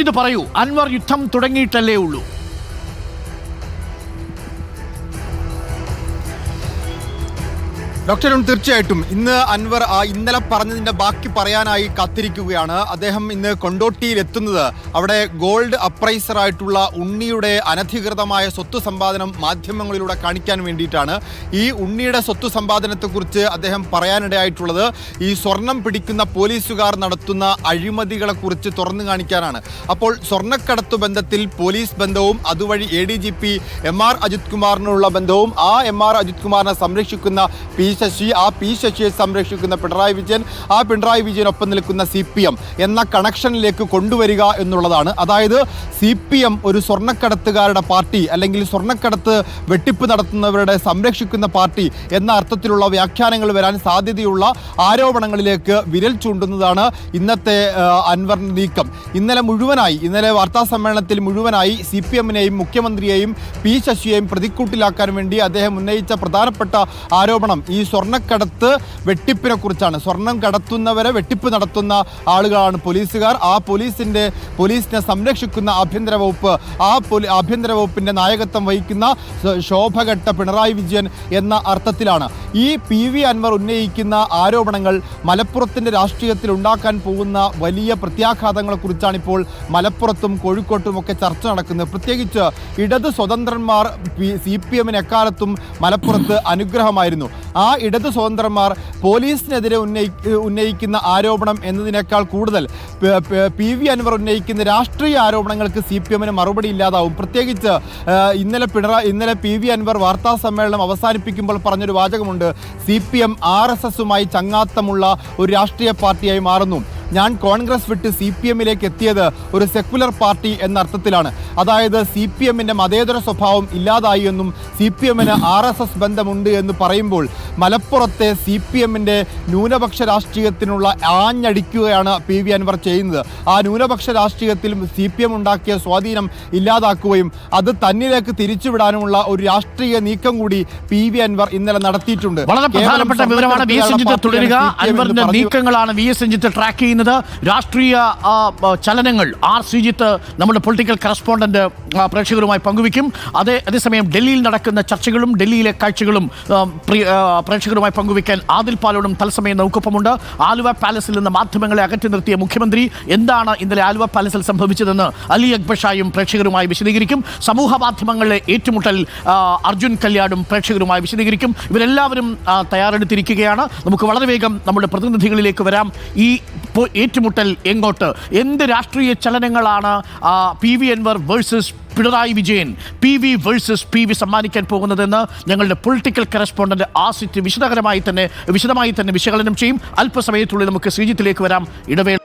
ഇത് പറയൂ അൻവർ യുദ്ധം തുടങ്ങിയിട്ടല്ലേ ഉള്ളൂ. ഡോക്ടർ അരുൺ തീർച്ചയായിട്ടും. ഇന്ന് അൻവർ ആ ഇന്നലെ പറഞ്ഞതിന്റെ ബാക്കി പറയാനായി കാത്തിരിക്കുകയാണ്. അദ്ദേഹം ഇന്ന് കൊണ്ടോട്ടിയിൽ എത്തുന്നത് അവിടെ ഗോൾഡ് അപ്രൈസർ ആയിട്ടുള്ള ഉണ്ണിയുടെ അനധികൃതമായ സ്വത്ത് സമ്പാദനം മാധ്യമങ്ങളിലൂടെ കാണിക്കാൻ വേണ്ടിയിട്ടാണ് ഈ ഉണ്ണിയുടെ സ്വത്ത് സമ്പാദനത്തെക്കുറിച്ച് അദ്ദേഹം പറയാനിടയായിട്ടുള്ളത്. ഈ സ്വർണം പിടിക്കുന്ന പോലീസുകാർ നടത്തുന്ന അഴിമതികളെക്കുറിച്ച് തുറന്നു കാണിക്കാനാണ്. അപ്പോൾ സ്വർണക്കടത്തു ബന്ധത്തിൽ പോലീസ് ബന്ധവും അതുവഴി A D G P M R Ajith കുമാറിനുള്ള ബന്ധവും ആ എം ആർ അജിത് കുമാറിനെ സംരക്ഷിക്കുന്ന പി ശശി ആ പി ശശിയെ സംരക്ഷിക്കുന്ന പിണറായി വിജയൻ ആ പിണറായി വിജയനൊപ്പം നിൽക്കുന്ന സി പി എം എന്ന കണക്ഷനിലേക്ക് കൊണ്ടുവരിക എന്നുള്ളതാണ്. അതായത് സി പി എം ഒരു സ്വർണക്കടത്തുകാരുടെ പാർട്ടി അല്ലെങ്കിൽ സ്വർണക്കടത്ത് വെട്ടിപ്പ് നടത്തുന്നവരുടെ സംരക്ഷിക്കുന്ന പാർട്ടി എന്ന അർത്ഥത്തിലുള്ള വ്യാഖ്യാനങ്ങൾ വരാൻ സാധ്യതയുള്ള ആരോപണങ്ങളിലേക്ക് വിരൽ ചൂണ്ടുന്നതാണ് ഇന്നത്തെ അൻവർ നീക്കം. ഇന്നലെ മുഴുവനായി ഇന്നലെ വാർത്താ സമ്മേളനത്തിൽ മുഴുവനായി സി പി എമ്മിനെയും മുഖ്യമന്ത്രിയെയും പി ശശിയെയും പ്രതിക്കൂട്ടിലാക്കാൻ വേണ്ടി അദ്ദേഹം ഉന്നയിച്ച പ്രധാനപ്പെട്ട ആരോപണം ഈ സ്വർണക്കടത്ത് വെട്ടിപ്പിനെ കുറിച്ചാണ്. സ്വർണം കടത്തുന്നവരെ വെട്ടിപ്പ് നടത്തുന്ന ആളുകളാണ് പോലീസുകാർ. ആ പോലീസിന്റെ പോലീസിനെ സംരക്ഷിക്കുന്ന ആഭ്യന്തര വകുപ്പ് ആ പോലീ ആഭ്യന്തര വകുപ്പിന്റെ നായകത്വം വഹിക്കുന്ന ശോഭഘട്ട പിണറായി വിജയൻ എന്ന അർത്ഥത്തിലാണ്. ഈ പി വി അൻവർ ഉന്നയിക്കുന്ന ആരോപണങ്ങൾ മലപ്പുറത്തിന്റെ രാഷ്ട്രീയത്തിൽ ഉണ്ടാക്കാൻ പോകുന്ന വലിയ പ്രത്യാഘാതങ്ങളെക്കുറിച്ചാണ് ഇപ്പോൾ മലപ്പുറത്തും കോഴിക്കോട്ടും ഒക്കെ ചർച്ച നടക്കുന്നത്. പ്രത്യേകിച്ച് ഇടത് സ്വതന്ത്രന്മാർ സി പി എമ്മിന് എക്കാലത്തും മലപ്പുറത്ത് അനുഗ്രഹമായിരുന്നു. ആ ഇടത് സ്വതന്ത്രന്മാർ പോലീസിനെതിരെ ഉന്നയി ഉന്നയിക്കുന്ന ആരോപണം എന്നതിനേക്കാൾ കൂടുതൽ പ- വി അൻവർ ഉന്നയിക്കുന്ന രാഷ്ട്രീയ ആരോപണങ്ങൾക്ക് സി പി എമ്മിന് മറുപടി ഇല്ലാതാവും. പ്രത്യേകിച്ച് ഇന്നലെ പിണറായി ഇന്നലെ പി വി അൻവർ വാർത്താ സമ്മേളനം അവസാനിപ്പിക്കുമ്പോൾ പറഞ്ഞൊരു വാചകമുണ്ട്. C P M R S എസുമായി ചങ്ങാത്തമുള്ള ഒരു രാഷ്ട്രീയ പാർട്ടിയായി മാറുന്നു. ഞാൻ കോൺഗ്രസ് വിട്ട് സി പി എമ്മിലേക്ക് എത്തിയത് ഒരു സെക്കുലർ പാർട്ടി എന്ന അർത്ഥത്തിലാണ്. അതായത് സി പി എമ്മിന്റെ മതേതര സ്വഭാവം ഇല്ലാതായി എന്നും സി പി എമ്മിന് ആർ എസ് എസ് ബന്ധമുണ്ട് എന്ന് പറയുമ്പോൾ മലപ്പുറത്തെ സി പി എമ്മിന്റെ ന്യൂനപക്ഷ രാഷ്ട്രീയത്തിനുള്ള ആഞ്ഞടിക്കുകയാണ് പി വി അൻവർ ചെയ്യുന്നത്. ആ ന്യൂനപക്ഷ രാഷ്ട്രീയത്തിൽ സി പി എം ഉണ്ടാക്കിയ സ്വാധീനം ഇല്ലാതാക്കുകയും അത് തന്നിലേക്ക് തിരിച്ചുവിടാനുമുള്ള ഒരു രാഷ്ട്രീയ നീക്കം കൂടി പി വി അൻവർ ഇന്നലെ നടത്തിയിട്ടുണ്ട്. വളരെ പ്രധാനപ്പെട്ട വിവരമാണ് വി എസ് എൻ ജിത്ത് തുടരുക. അൻവറിന്റെ നീക്കങ്ങളാണ് വി എസ് രഞ്ജിത്ത് ട്രാക്ക് ചെയ്യുന്നത്. രാഷ്ട്രീയ ആ, ആ, ചലനങ്ങൾ ആർ ശ്രീജിത്ത് നമ്മുടെ പൊളിറ്റിക്കൽ കറസ്പോണ്ടന്റ് പ്രേക്ഷകരുമായി പങ്കുവയ്ക്കും. അതേ അതേസമയം ഡൽഹിയിൽ നടക്കുന്ന ചർച്ചകളും ഡൽഹിയിലെ കാഴ്ചകളും പ്രേക്ഷകരുമായി പങ്കുവയ്ക്കാൻ ആദിൽ പാലോടും തത്സമയം നമുക്കൊപ്പമുണ്ട് ആലുവ പാലസിൽ നിന്ന് മാധ്യമങ്ങളെ അകറ്റി നിർത്തിയ മുഖ്യമന്ത്രി എന്താണ് ഇന്നലെ ആലുവ പാലസിൽ സംഭവിച്ചതെന്ന് അലി അക്ബർ ഷായും പ്രേക്ഷകരുമായി വിശദീകരിക്കും. സമൂഹ മാധ്യമങ്ങളിലെ ഏറ്റുമുട്ടൽ അർജുൻ കല്യാടും പ്രേക്ഷകരുമായി വിശദീകരിക്കും. ഇവരെല്ലാവരും തയ്യാറെടുത്തിരിക്കുകയാണ്. നമുക്ക് വളരെ വേഗം നമ്മുടെ പ്രതിനിധികളിലേക്ക് വരാം. ഈ ഏറ്റുമുട്ടൽ എങ്ങോട്ട്? എന്ത് രാഷ്ട്രീയ ചലനങ്ങളാണ് P V Anvar versus Pinarayi Vijayan P V versus P V സമ്മാനിക്കാൻ പോകുന്നതെന്ന് ഞങ്ങളുടെ പൊളിറ്റിക്കൽ കറസ്പോണ്ടന്റ് ആസിറ്റ് വിശദകരമായി തന്നെ വിശദമായി തന്നെ വിശകലനം ചെയ്യും. അല്പസമയത്തുള്ളിൽ നമുക്ക് ശ്രീജിത്തിലേക്ക് വരാം. ഇടവേള